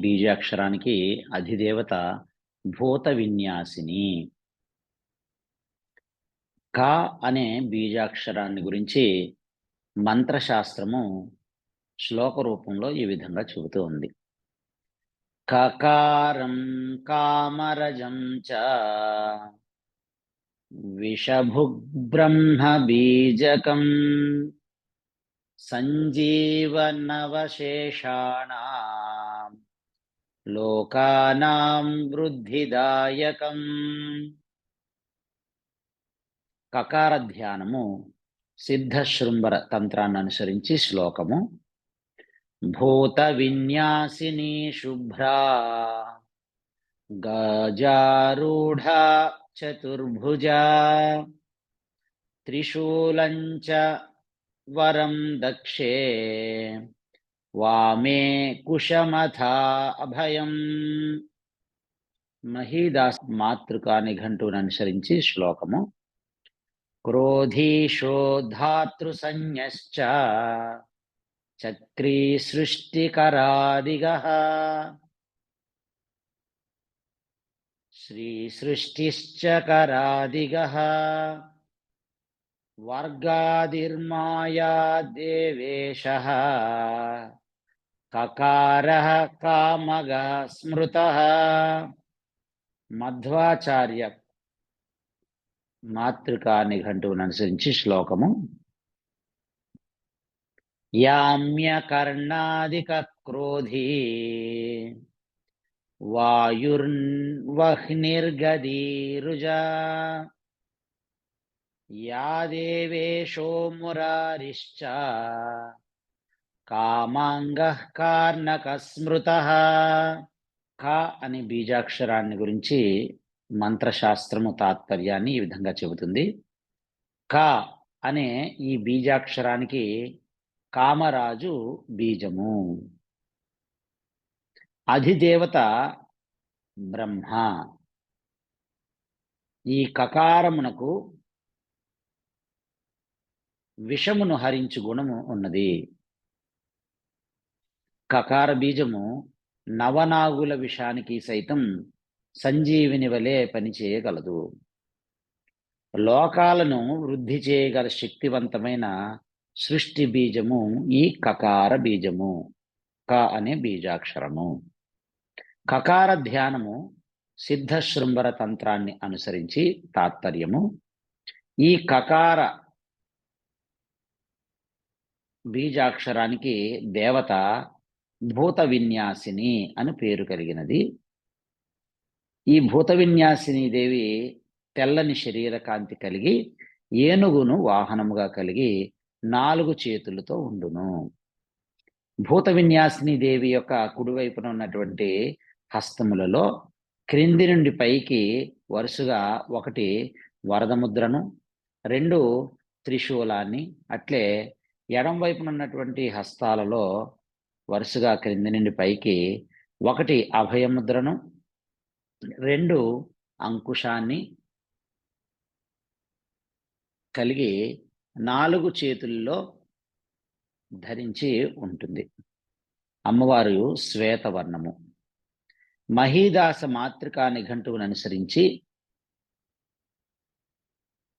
బీజాక్షరానికి అధిదేవత భూత విన్యాసిని. క అనే బీజాక్షరాన్ని గురించి మంత్రశాస్త్రము శ్లోక రూపంలో ఈ విధంగా చెబుతూ ఉంది. కకారం కామరజం చ విషభుగ్బ్రహ్మ బీజకం సంజీవనవశేషాణా లోకానాం వృద్ధిదాయకం కకార ధ్యానము సిద్ధశృంబర తంత్రాన్ని అనుసరించి శ్లోకము భూత విన్యాసిని శుభ్రా గజారూఢ చతుర్భుజా త్రిశూలంచ వరం దక్షే వామే కుశమథా అభయం మహీదాస్ మాతృకా నిఘంటువును అనుసరించి శ్లోకము. క్రోధీశో ధాతృసంజ్ఞశ్చ చక్రీ సృష్టికరాదిగ। శ్రీసృష్టిశ్చ కరాదిగ। వర్గాదిర్మాయా దేవేశ। కకార కామగ స్మృత మధ్వాచార్య మాతృకా నిఘంటువును అనుసరించి శ్లోకము. యామ్యకర్ణాదిక క్రోధీ వాయుర్వహ్నిర్గదీరుజా యా దేవేశో మురారిశ్చ కామాంగ కార్ణక స్మృత. క అనే బీజాక్షరాన్ని గురించి మంత్రశాస్త్రము తాత్పర్యాన్ని ఈ విధంగా చెబుతుంది. క అనే ఈ బీజాక్షరానికి కామరాజు బీజము. అధిదేవత బ్రహ్మ. ఈ కకారమునకు విషమును హరించు గుణము ఉన్నది. కకార బీజము నవనాగుల విషానికి సైతం సంజీవిని వలె పనిచేయగలదు లోకాలను వృద్ధి చేయగల శక్తివంతమైన సృష్టి బీజము ఈ కకార బీజము. క అనే బీజాక్షరము. కకార ధ్యానము సిద్ధశృంభర తంత్రాన్ని అనుసరించి తాత్పర్యము. ఈ కకార బీజాక్షరానికి దేవత భూత విన్యాసిని అని పేరు కలిగినది. ఈ భూత విన్యాసిని దేవి తెల్లని శరీర కాంతి కలిగి ఏనుగును వాహనముగా కలిగి నాలుగు చేతులతో ఉండును. భూత విన్యాసిని దేవి యొక్క కుడివైపున ఉన్నటువంటి హస్తములలో క్రింది నుండి పైకి వరుసగా ఒకటి వరద ముద్రను రెండు త్రిశూలాన్ని అట్లే ఎడం వైపున ఉన్నటువంటి హస్తాలలో వరుసగా క్రింది నుండి పైకి ఒకటి అభయముద్రను రెండు అంకుశాన్ని కలిగి నాలుగు చేతుల్లో ధరించి ఉంటుంది. అమ్మవారు శ్వేతవర్ణము మహీదాస మాతృకా నిఘంటువును అనుసరించి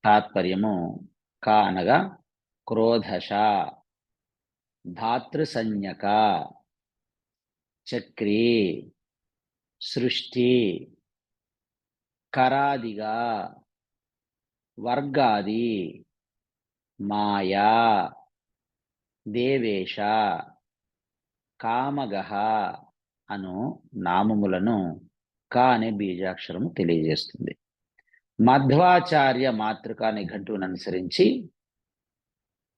తాత్పర్యము కా అనగా క్రోధశ ధాతృసంజ్ఞక చక్రీ సృష్టి కరాదిగా వర్గాది మాయా దేవేశ కామగహ అను నామములను క అనే బీజాక్షరము తెలియజేస్తుంది. మధ్వాచార్య మాతృకా నిఘంటువును అనుసరించి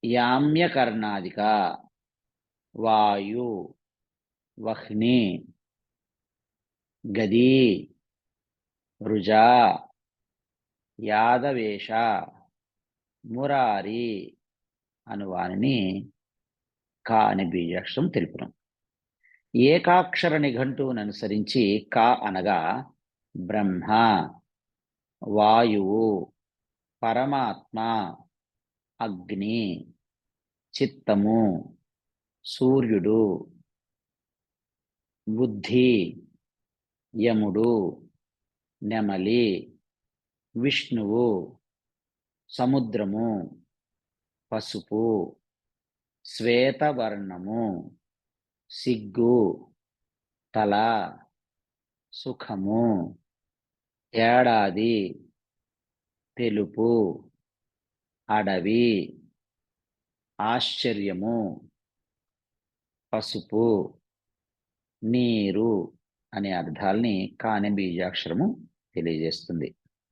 యామ్యకర్ణాదిక వాయు వహ్ని గది రుజా యాదవేష మురారి అను వానిని కా అనే బీజాక్షరం తెలుపురం ఏకాక్షర నిఘంటువును అనుసరించి కా అనగా బ్రహ్మ వాయువు పరమాత్మ అగ్ని చిత్తము సూర్యుడు బుద్ధి యముడు నెమలి విష్ణువు సముద్రము పసుపు శ్వేతవర్ణము సిగ్గు తల సుఖము ఏడాది తెలుపు అడవి ఆశ్చర్యము పసుపు నీరు అనే అర్థాల్ని కాని బీజాక్షరము తెలియజేస్తుంది.